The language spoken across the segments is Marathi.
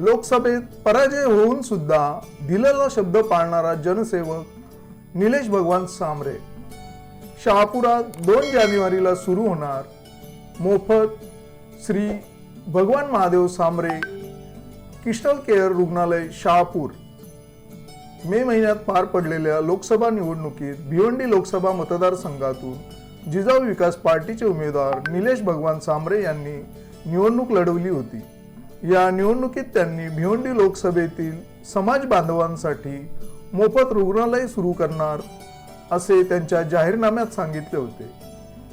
लोकसभेत पराजय होऊन सुद्धा दिलेला शब्द पाळणारा जनसेवक निलेश भगवान सामरे. शहापुरात दोन जानेवारीला सुरू होणार. मोफत श्री भगवान महादेव सामरे किस्टल केअर रुग्णालय शहापूर. मे महिन्यात पार पडलेल्या लोकसभा निवडणुकीत भिवंडी लोकसभा मतदारसंघातून जिजाऊ विकास पार्टीचे उमेदवार निलेश भगवान सामरे यांनी निवडणूक लढवली होती. या निवडणुकीत त्यांनी भिवंडी लोकसभेतील समाज बांधवांसाठी मोफत रुग्णालय सुरू करणार असे त्यांच्या जाहीरनाम्यात सांगितले होते.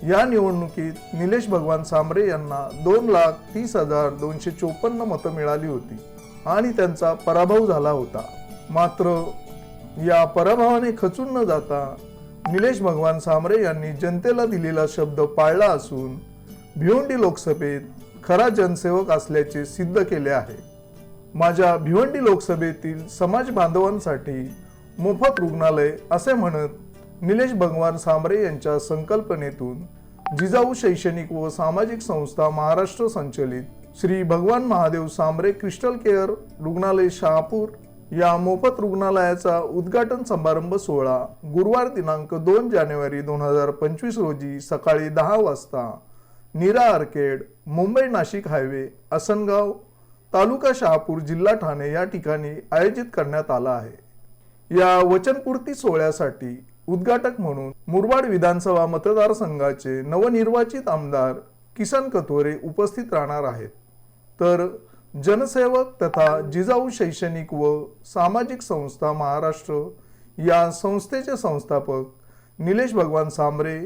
या निवडणुकीत निलेश भगवान सांबरे यांना दोन लाख तीस हजार दोनशे चोपन्न मतं मिळाली होती आणि त्यांचा पराभव झाला होता. मात्र या पराभवाने खचून न जाता निलेश भगवान सांबरे यांनी जनतेला दिलेला शब्द पाळला असून भिवंडी लोकसभेत खरा जनसेवक असल्याचे सिद्ध केले आहे. माझ्या भिवंडी लोकसभेतील समाज बांधवांसाठी मोफत रुग्णालय असे म्हणत निलेश भगवान सांबरे यांच्या संकल्पनेतून जिजाऊ शैक्षणिक व सामाजिक संस्था महाराष्ट्र संचलित श्री भगवान महादेव सांबरे क्रिस्टल केअर रुग्णालय शहापूर या मोफत रुग्णालयाचा उद्घाटन समारंभ सोहळा गुरुवार दिनांक दोन जानेवारी दोन हजार पंचवीस रोजी सकाळी दहा वाजता नीरा आर्केड मुंबई नाशिक हायवे असनगाव तालुका शहापूर जिल्हा ठाणे या ठिकाणी आयोजित करण्यात आला आहे. या वचनपूर्ती सोहळ्यासाठी उद्घाटक म्हणून मुरबाड विधानसभा मतदारसंघाचे नवनिर्वाचित आमदार किसन कथोरे उपस्थित राहणार आहेत. तर जनसेवक तथा जिजाऊ शैक्षणिक व सामाजिक संस्था महाराष्ट्र या संस्थेचे संस्थापक निलेश भगवान सांबरे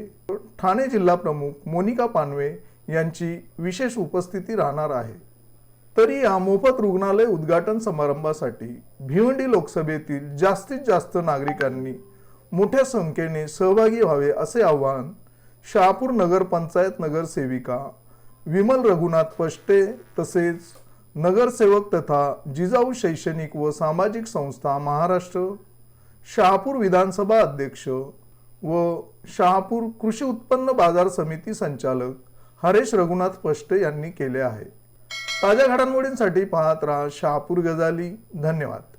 ठाणे जिल्हा प्रमुख मोनिका पानवे यांची विशेष उपस्थिती राहणार आहे. तरी या मोफत रुग्णालय उद्घाटन समारंभासाठी भिवंडी लोकसभेतील जास्तीत जास्त नागरिकांनी मोठ्या संख्येने सहभागी व्हावे असे आवाहन शहापूर नगरपंचायत नगरसेविका विमल रघुनाथ पष्टे तसेच नगरसेवक तथा जिजाऊ शैक्षणिक व सामाजिक संस्था महाराष्ट्र शहापूर विधानसभा अध्यक्ष व शहापूर कृषी उत्पन्न बाजार समिती संचालक हरेश रघुनाथ पष्टे यांनी केले आहे. ताज्या घडामोडींसाठी पाहत राहा शहापूर गजाली. धन्यवाद.